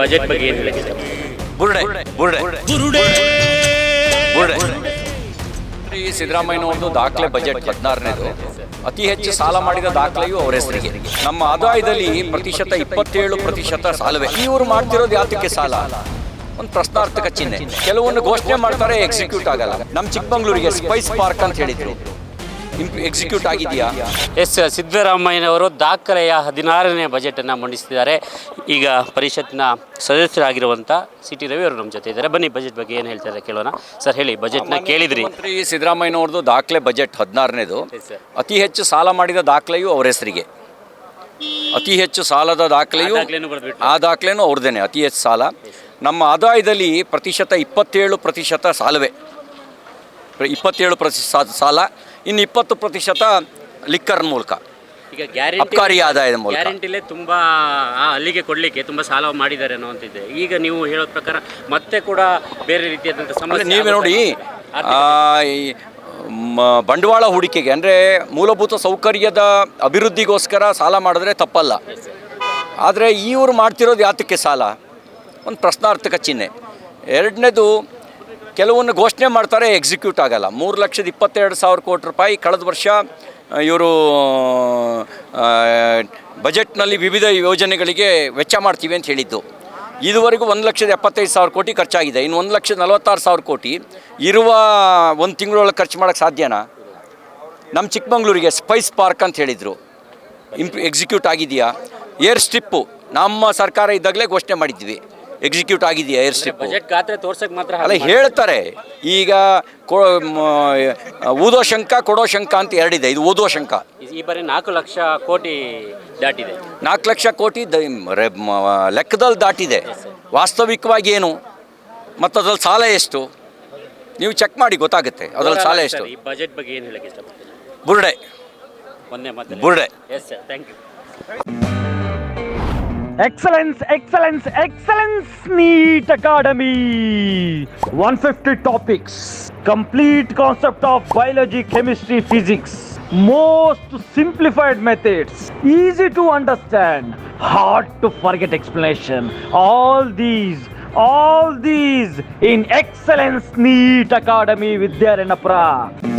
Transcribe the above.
Budget ಬಗ್ಗೆ ಏನು ದಾಖಲೆ ಬಜೆಟ್ ಹದಿನಾರನೇದು ಅತಿ ಹೆಚ್ಚು ಸಾಲ ಮಾಡಿದ ದಾಖಲೆಯು ಅವರ ಹೆಸರಿಗೆ ನಮ್ಮ ಆದಾಯದಲ್ಲಿ ಪ್ರತಿಶತ ಇಪ್ಪತ್ತೇಳು ಪ್ರತಿಶತ ಸಾಲವೇ ಇವರು ಮಾಡ್ತಿರೋದು ಯಾತಕ್ಕೆ ಸಾಲ ಒಂದು ಪ್ರಶ್ನಾರ್ಥಕ ಚಿಹ್ನೆ ಕೆಲವೊಂದು ಘೋಷಣೆ ಮಾಡ್ತಾರೆ ಎಕ್ಸಿಕ್ಯೂಟ್ ಆಗಲ್ಲ ನಮ್ಮ ಚಿಕ್ಕಮಂಗ್ಳೂರಿಗೆ ಸ್ಪೈಸ್ ಪಾರ್ಕ್ ಅಂತ ಹೇಳಿದ್ರು ಎಕ್ಸಿಕ್ಯೂಟ್ ಆಗಿದೆಯಾ ಎಸ್ ಸಿದ್ದರಾಮಯ್ಯನವರು ದಾಖಲೆಯ ಹದಿನಾರನೇ ಬಜೆಟನ್ನು ಮಂಡಿಸಿದ್ದಾರೆ ಈಗ ಪರಿಷತ್ನ ಸದಸ್ಯರಾಗಿರುವಂಥ ಸಿ ಟಿ ರವಿ ಅವರು ನಮ್ಮ ಜೊತೆ ಇದ್ದಾರೆ ಬನ್ನಿ ಬಜೆಟ್ ಬಗ್ಗೆ ಏನು ಹೇಳ್ತಾರೆ ಕೇಳೋಣ ಸರ್ ಹೇಳಿ ಬಜೆಟ್ನ ಕೇಳಿದ್ರಿ ಸಿದ್ದರಾಮಯ್ಯನವ್ರದ್ದು ದಾಖಲೆ ಬಜೆಟ್ ಹದಿನಾರನೇದು ಅತಿ ಹೆಚ್ಚು ಸಾಲ ಮಾಡಿದ ದಾಖಲೆಯೂ ಅವರ ಹೆಸರಿಗೆ ಅತಿ ಹೆಚ್ಚು ಸಾಲದ ದಾಖಲೆಯು ಆ ದಾಖಲೆನೂ ಅವ್ರದ್ದೇನೆ ಅತಿ ಹೆಚ್ಚು ಸಾಲ ನಮ್ಮ ಆದಾಯದಲ್ಲಿ ಪ್ರತಿಶತ ಇಪ್ಪತ್ತೇಳು ಪ್ರತಿಶತ ಸಾಲವೇ ಇಪ್ಪತ್ತೇಳು ಪ್ರತಿಶತ ಸಾಲ ಇನ್ನು ಇಪ್ಪತ್ತು ಪ್ರತಿಶತ ಲಿಕ್ಕರ್ ಮೂಲಕ ಈಗ ಗ್ಯಾರಂಟಿ ಅಬ್ಕಾರಿ ಆದಾಯದ ಮೂಲಕ ಗ್ಯಾರಂಟಿಲೇ ತುಂಬ ಅಲ್ಲಿಗೆ ಕೊಡಲಿಕ್ಕೆ ತುಂಬ ಸಾಲ ಮಾಡಿದ್ದಾರೆ ಅನ್ನುವಂತಿದೆ ಈಗ ನೀವು ಹೇಳೋ ಪ್ರಕಾರ ಮತ್ತೆ ಕೂಡ ಬೇರೆ ರೀತಿಯಾದಂಥ ಸಮಸ್ಯೆ ನೀವೇ ನೋಡಿ ಬಂಡವಾಳ ಹೂಡಿಕೆಗೆ ಅಂದರೆ ಮೂಲಭೂತ ಸೌಕರ್ಯದ ಅಭಿವೃದ್ಧಿಗೋಸ್ಕರ ಸಾಲ ಮಾಡಿದ್ರೆ ತಪ್ಪಲ್ಲ ಆದರೆ ಇವರು ಮಾಡ್ತಿರೋದು ಯಾತಕ್ಕೆ ಸಾಲ ಒಂದು ಪ್ರಶ್ನಾರ್ಥಕ ಚಿಹ್ನೆ ಎರಡನೇದು ಕೆಲವನ್ನು ಘೋಷಣೆ ಮಾಡ್ತಾರೆ ಎಕ್ಸಿಕ್ಯೂಟ್ ಆಗಲ್ಲ ಮೂರು ಲಕ್ಷದ ಇಪ್ಪತ್ತೆರಡು ಸಾವಿರ ಕೋಟಿ ರೂಪಾಯಿ ಕಳೆದ ವರ್ಷ ಇವರು ಬಜೆಟ್ನಲ್ಲಿ ವಿವಿಧ ಯೋಜನೆಗಳಿಗೆ ವೆಚ್ಚ ಮಾಡ್ತೀವಿ ಅಂತ ಹೇಳಿದ್ದು ಇದುವರೆಗೂ ಒಂದು ಲಕ್ಷದ ಎಪ್ಪತ್ತೈದು ಸಾವಿರ ಕೋಟಿ ಖರ್ಚಾಗಿದೆ ಇನ್ನು ಒಂದು ಲಕ್ಷದ ನಲವತ್ತಾರು ಸಾವಿರ ಕೋಟಿ ಇರುವ ಒಂದು ತಿಂಗಳೊಳಗೆ ಖರ್ಚು ಮಾಡೋಕ್ಕೆ ಸಾಧ್ಯನಾ ನಮ್ಮ ಚಿಕ್ಕಮಂಗ್ಳೂರಿಗೆ ಸ್ಪೈಸ್ ಪಾರ್ಕ್ ಅಂತ ಹೇಳಿದರು ಇಂಪ್ ಎಕ್ಸಿಕ್ಯೂಟ್ ಆಗಿದೆಯಾ ಏರ್ ಸ್ಟ್ರಿಪ್ಪು ನಮ್ಮ ಸರ್ಕಾರ ಇದ್ದಾಗಲೇ ಘೋಷಣೆ ಮಾಡಿದ್ವಿ ಎಕ್ಸಿಕ್ಯೂಟ್ ಆಗಿದೆಯಾ ಏರ್ ಸ್ಟ್ರಿಪ್ ಬಜೆಟ್ ಗಾತ್ರ ತೋರ್ಸಕ್ಕೆ ಮಾತ್ರ ಅಲ್ಲ ಹೇಳ್ತಾರೆ ಈಗ ಊದೋ ಶಂಕ ಕೊಡೋ ಶಂಕ ಅಂತ ಎರಡಿದೆ ಇದು ಊದೋ ಶಂಕ ಈ- ಬಾರಿ ನಾಲ್ಕು ಲಕ್ಷ ಕೋಟಿ ದಾಟಿದೆ ನಾಲ್ಕು ಲಕ್ಷ ಕೋಟಿ ಲೆಕ್ಕದಲ್ಲಿ ದಾಟಿದೆ ವಾಸ್ತವಿಕವಾಗಿ ಏನು ಮತ್ತು ಅದ್ರಲ್ಲಿ ಸಾಲ ಎಷ್ಟು ನೀವು ಚೆಕ್ ಮಾಡಿ ಗೊತ್ತಾಗುತ್ತೆ ಅದ್ರಲ್ಲಿ ಸಾಲ ಎಷ್ಟು ಈ ಬಜೆಟ್ ಬಗ್ಗೆ ಏನು ಹೇಳಕ್ಕೆ ಇಷ್ಟಪಡ್ತೀನಿ ಬುರುಡೆ ಒಂದೇ ಮಾತು ಬುರುಡೆ yes sir thank you Excellence, excellence, excellence, NEET Academy. 150 topics, complete concept of biology, chemistry, physics. Most simplified methods, easy to understand, hard to forget explanation. All these, all these in Excellence NEET Academy Vidyaranapura. ಇಂತಹ